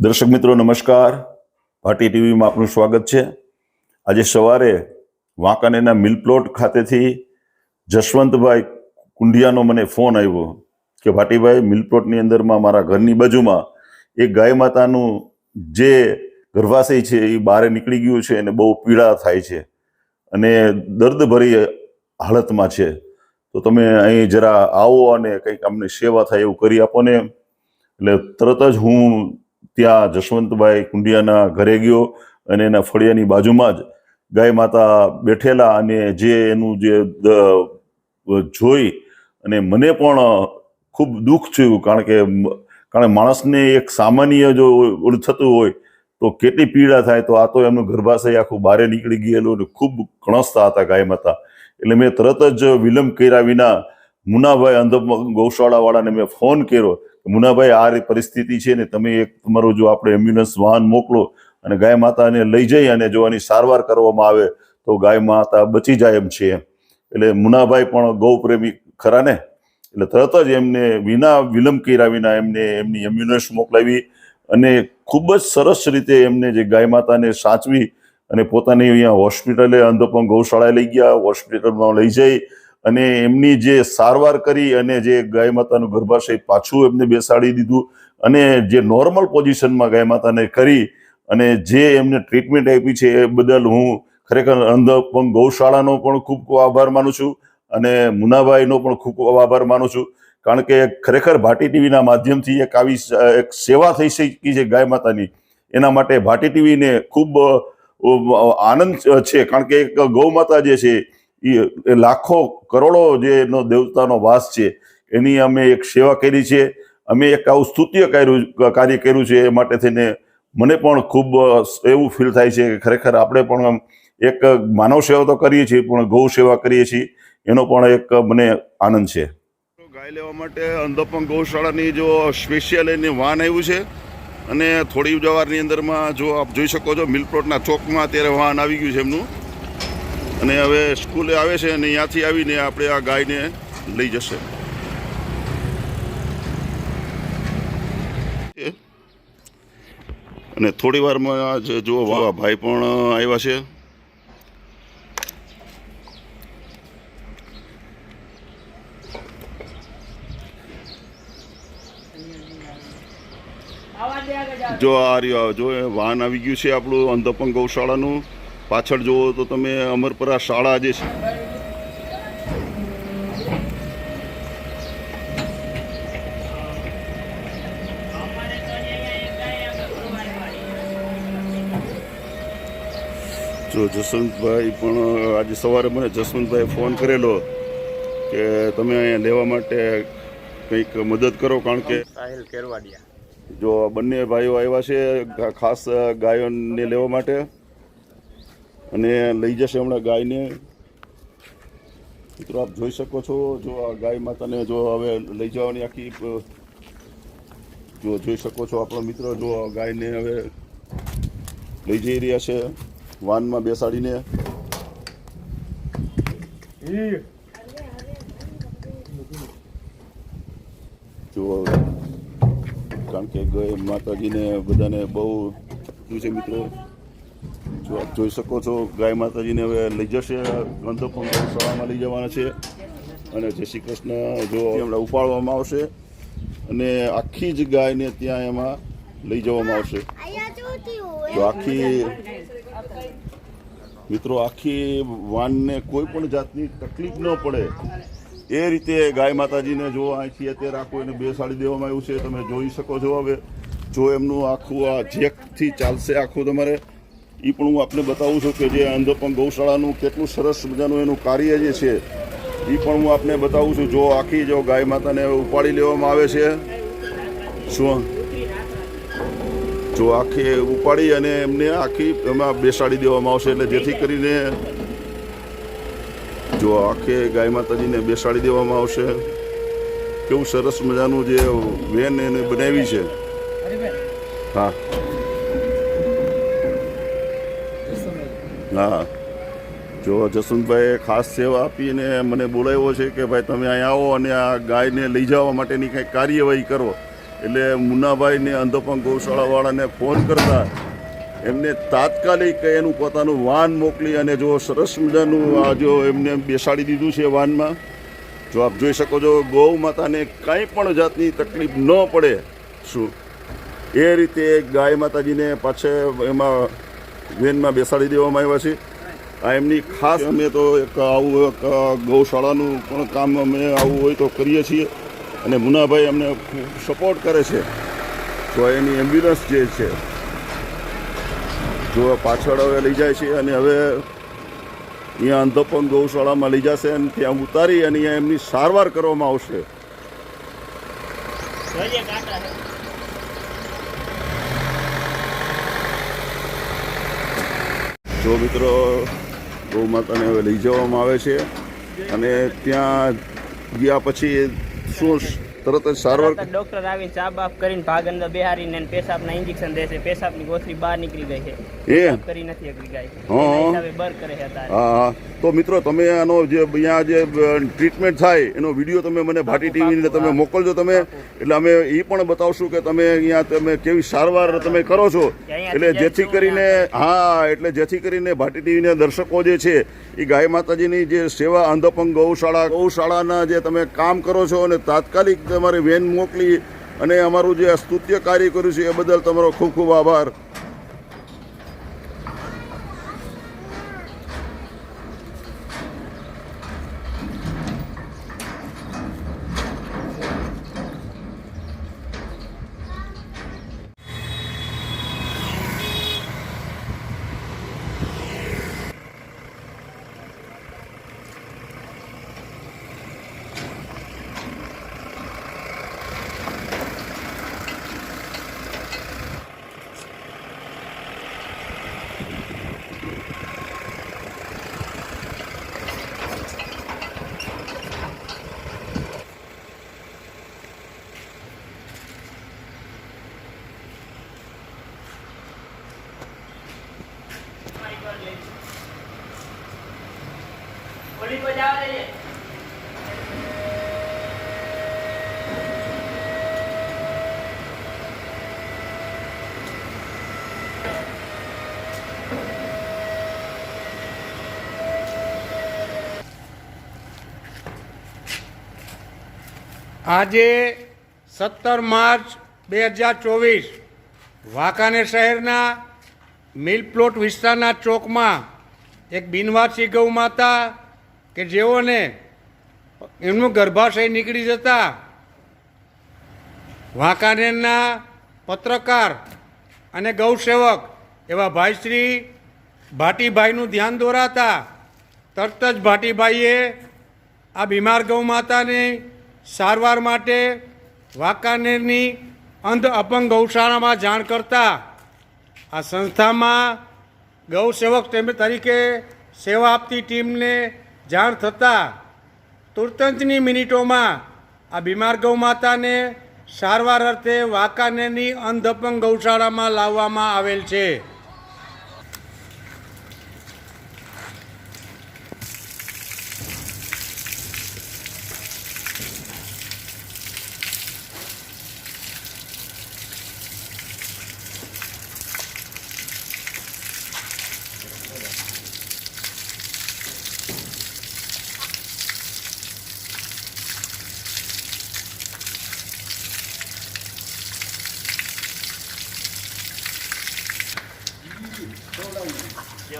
દર્શક મિત્રો, નમસ્કાર. ભાટી ટીવીમાં આપનું સ્વાગત છે. આજે સવારે વાંકાનેરના મિલપ્લોટ ખાતેથી જશવંતભાઈ કુંડિયાનો મને ફોન આવ્યો કે, ભાટીભાઈ, મિલપ્લોટની અંદરમાં મારા ઘરની બાજુમાં એક ગાય માતાનું જે ગર્ભાશય છે એ બહાર નીકળી ગયું છે અને બહુ પીડા થાય છે અને દર્દભરી હાલતમાં છે. તો તમે અહીં જરા આવો અને કંઈક અમને સેવા થાય એવું કરી આપો ને. એટલે તરત જ હું ત્યાં જશવંતભાઈ કુંડિયાના ઘરે ગયો અને એના ફળિયાની બાજુમાં જ ગાય માતા બેઠેલા અને જે એનું જે જોઈ અને મને પણ ખૂબ દુઃખ થયું કારણ કે કારણ માણસને એક સામાન્ય જો ઓલું થતું હોય તો કેટલી પીડા થાય તો આ તો એમનું ગર્ભાશય આખું બારે નીકળી ગયેલું અને ખૂબ કણસતા હતા ગાય માતા. એટલે મેં તરત જ વિલંબ કર્યા વિના મુનાભાઈ અંધ ગૌશાળાવાળાને મેં ફોન કર્યો મુનાભાઈ, આ પરિસ્થિતિ છે ને, તમે એક તમારું જો આપણે એમ્બ્યુલન્સ વાહન મોકલો અને ગાય માતાને લઈ જઈ અને જો આની સારવાર કરવામાં આવે, તો ગાય માતા બચી જાય એમ છે એટલે મુનાભાઈ પણ ગૌ પ્રેમી ખરા ને? એટલે તરત જ એમને વિના વિલંબ કર્યા વિના એમને એમની એમ્બ્યુલન્સ મોકલાવી અને ખૂબ જ સરસ રીતે એમને જે ગાય માતાને સાચવી અને પોતાની અહીંયા હોસ્પિટલે અંધપંગ ગૌશાળાએ લઈ ગયા, હોસ્પિટલમાં લઈ જઈ અને એમની જે સારવાર કરી અને જે ગાય માતાનું ગર્ભાશય પાછું એમને બેસાડી દીધું અને જે નોર્મલ પોઝિશનમાં ગાય માતાને કરી અને જે એમને ટ્રીટમેન્ટ આપી છે એ બદલ હું ખરેખર અંધપંગ ગૌશાળાનો પણ ખૂબ ખૂબ આભાર માનું છું અને મુનાભાઈનો પણ ખૂબ ખૂબ આભાર માનું છું. કારણ કે ખરેખર ભાટી ટીવીના માધ્યમથી એક આવી એક સેવા થઈ શકી છે ગાય માતાની. એના માટે ભાટી ટીવીને ખૂબ આનંદ છે. કારણ કે એક ગૌ માતા જે છે એ લાખો કરોડો જે એનો દેવતાનો વાસ છે, એની અમે એક સેવા કરી છે. અમે એક આવું સ્તુત્ય કર્યું, કાર્ય કર્યું છે, એ માટે થઈને મને પણ ખૂબ એવું ફીલ થાય છે કે ખરેખર આપણે પણ એક માનવ સેવા તો કરીએ છીએ, પણ ગૌ સેવા કરીએ છીએ. એનો પણ એક મને આનંદ છે. ગાય લેવા માટે અંધપંગ ગૌશાળાની જો સ્પેશિયલ એની વાન આવ્યું છે, અને થોડી જવારની અંદરમાં જો આપ જોઈ શકો છો, મિલપ્લોટના ચોકમાં અત્યારે વાહન આવી ગયું છે એમનું. અને હવે સ્કૂલે આવે છે અને ત્યાંથી આવીને આપણે આ ગાયને લઈ જશે. અને થોડી વારમાં જે જુઓ, વાહ, ભાઈ પણ આવ્યા છે. જો આ રહ્યો, જો વાહન આવી ગયું છે આપણું અંધપંગ ગૌશાળાનું. પાછળ જુઓ તો તમે અમરપરા શાળા જે છે. જો જસવંતભાઈ પણ આજે સવારે મને જસવંતભાઈ ફોન કરેલો કે તમે અહીંયા લેવા માટે કંઈક મદદ કરો કારણ કે સાહિલ કેરવાડિયા. જો બંને ભાઈઓ આવ્યા છે ખાસ ગાયોને લેવા માટે. અને લઈ જશે હમણાં ગાયને. મિત્રો, આપ જોઈ શકો છો, જો આ ગાય માતાને જો હવે લઈ જવાની આખી, જો જોઈ શકો છો આપણો મિત્ર, જો ગાયને હવે લઈ જઈ રહ્યા છે, વાનમાં બેસાડીને. જો કારણ કે ગય માતાજીને બધાને બહુ છે, મિત્રો. જોઈ શકો છો, ગાય માતાજીને હવે લઈ જશે ગંધપંગ શાળામાં લઈ જવાના છે. અને જય શ્રી કૃષ્ણ, જો એમણે ઉપાડવામાં આવશે અને આખી જ ગાયને ત્યાં એમાં લઈ જવામાં આવશે. તો આખી મિત્રો, આખી વાનને કોઈ પણ જાતની તકલીફ ન પડે. એ રીતે ગાય માતાજીને જો અહીંથી અત્યારે આખું એને બેસાડી દેવામાં આવ્યું છે, તમે જોઈ શકો છો હવે. જો એમનું આખું આ જેકથી ચાલશે, આખું તમારે એ પણ હું આપને બતાવું છું કે જે અંધપંગ ગૌશાળાનું કેટલું સરસ મજાનું એનું કાર્ય જે છે એ પણ હું આપને બતાવું છું. જો આખી જો ગાય માતાને ઉપાડી લેવામાં આવે છે, શું? જો આખી ઉપાડી અને એમને આખી એમાં બેસાડી દેવામાં આવશે એટલે જેથી કરીને જો આખે ગાય માતાજીને બેસાડી દેવામાં આવશે. કેવું સરસ મજાનું જે વેન એને બનાવી છે. હા. હા. જો જસવંતભાઈએ ખાસ સેવા આપીને મને બોલાવ્યો છે કે ભાઈ તમે અહીંયા આવો અને આ ગાયને લઈ જવા માટેની કંઈક કાર્યવાહી કરો. એટલે મુન્નાભાઈને અંધોપંગ ગૌશાળાવાળાને ફોન કરતા એમને તાત્કાલિક એનું પોતાનું વાન મોકલી અને જો સરસ મજાનું આ જો એમને બેસાડી દીધું છે વાનમાં. જો આપ જોઈ શકો છો, ગૌ માતાને કાંઈ પણ જાતની તકલીફ ન પડે. શું? એ રીતે ગાય માતાજીને પાછે એમાં વેનમાં બેસાડી દેવામાં આવ્યા છે. આ એમની ખાસ અમે તો એક આવું એક ગૌશાળાનું પણ કામ અમે આવું હોય તો કરીએ છીએ. અને મુનાભાઈ અમને સપોર્ટ કરે છે. તો એની એમ્બ્યુલન્સ જે છે, જો પાછળ હવે લઈ જાય છે અને હવે અહીંયા અંધપંગ ગૌશાળામાં લઈ જશે અને ત્યાં ઉતારી અને અહીંયા એમની સારવાર કરવામાં આવશે. જો મિત્રો ગૌ માતાને હવે લઈ જવામાં આવે છે. અને ત્યાં ગયા પછી શું તરત જ સારવાર ડોક્ટર આવીને ચા બાફ કરીને ભાગ અંદર બેહારીને પેશાબના ઇન્જેક્શન દેશે પેશાબની ગોથરી બહાર નીકળી ગઈ છે. એ? કરી નથી શકતી ગાય. બર કરે છે હા હા. તો મિત્રો તમે આનો જે અહીંયા જે ટ્રીટમેન્ટ થાય એનો વીડિયો તમે મને ભાટી ટીવીને તમે મોકલજો તમે. એટલે અમે એ પણ બતાવશું કે તમે અહીંયા તમે કેવી સારવાર તમે કરો છો. એટલે જેથી કરીને હા એટલે જેથી કરીને ભાટી ટીવીના દર્શકો જે છે એ ગાય માતાજીની જે સેવા અંધપંગ ગૌશાળા ગૌશાળાના જે તમે કામ કરો છો અને તાત્કાલિક તમારે વેન મોકલી અને અમારું જે અસ્તુત્ય સ્તુત્ય કાર્ય કર્યું છે એ બદલ તમારો ખૂબ ખૂબ આભાર. ઓલી પર જવા. આજે સત્તર માર્ચ બે હજાર ચોવીસ વાંકાનેર શહેરના મિલપ્લોટ વિસ્તારના ચોકમાં એક બિનવાસી ગૌ માતા કે જેઓને એમનું ગર્ભાશય નીકળી જતા વાંકાનેરના પત્રકાર અને ગૌસેવક એવા ભાઈશ્રી ભાટીભાઈનું ધ્યાન દોરાતા તરત જ ભાટીભાઈએ આ બીમાર ગૌ માતાને સારવાર માટે વાંકાનેરની અંધ અપંગ ગૌશાળામાં જાણ કરતા આ સંસ્થામાં ગૌસેવક તરીકે સેવા આપતી ટીમને જાણ થતાં તુરતંતની મિનિટોમાં આ બીમાર ગૌ માતાને સારવાર અર્થે વાંકાનેરની અંધપંગ ગૌશાળામાં લાવવામાં આવેલ છે જેવો પેશાબ નીકળે છે.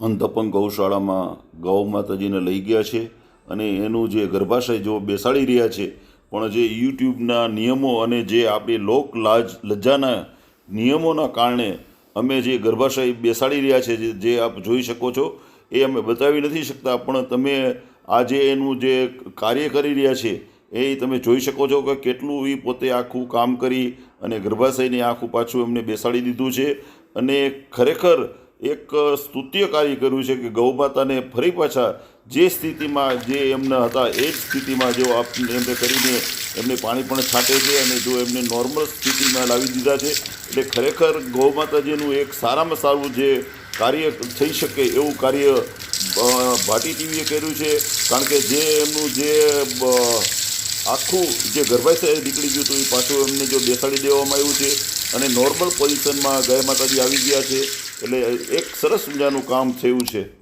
અંધપંગ ગૌશાળામાં ગૌ માતાજીને લઈ ગયા છે અને એનું જે ગર્ભાશય જો બેસાડી રહ્યા છે, પણ જે યુટ્યુબના નિયમો અને જે આપણી લોક લાજ લજ્જાના નિયમોના કારણે અમે જે ગર્ભાશય બેસાડી રહ્યા છે, જે- આપ જોઈ શકો છો, એ અમે બતાવી નથી શકતા, પણ તમે આજે એનું જે કાર્ય કરી રહ્યા છે, એ તમે જોઈ શકો છો કે કેટલું એ પોતે આખું કામ કરી અને ગર્ભાશયની આખું પાછું એમને બેસાડી દીધું છે. અને ખરેખર એક સ્તુત્ય કાર્ય કર્યું છે કે ગૌ માતાને ફરી પાછા જે સ્થિતિમાં જે એમના હતા એ જ સ્થિતિમાં જો એમને કરીને એમને પાણી પણ છાંટે છે અને જો એમને નોર્મલ સ્થિતિમાં લાવી દીધા છે. એટલે ખરેખર ગૌમાતાજીનું એક સારામાં સારું જે કાર્ય થઈ શકે એવું કાર્ય ભાટી ટીવીએ કર્યું છે. કારણ કે જે એમનું જે આખું જે ગર્ભાશય નીકળી ગયું હતું, એ પાછું એમને જો બેસાડી દેવામાં આવ્યું છે અને નોર્મલ પોઝિશનમાં ગાય માતાજી આવી ગયા છે, એટલે એક સરસ મજાનું કામ થયું છે.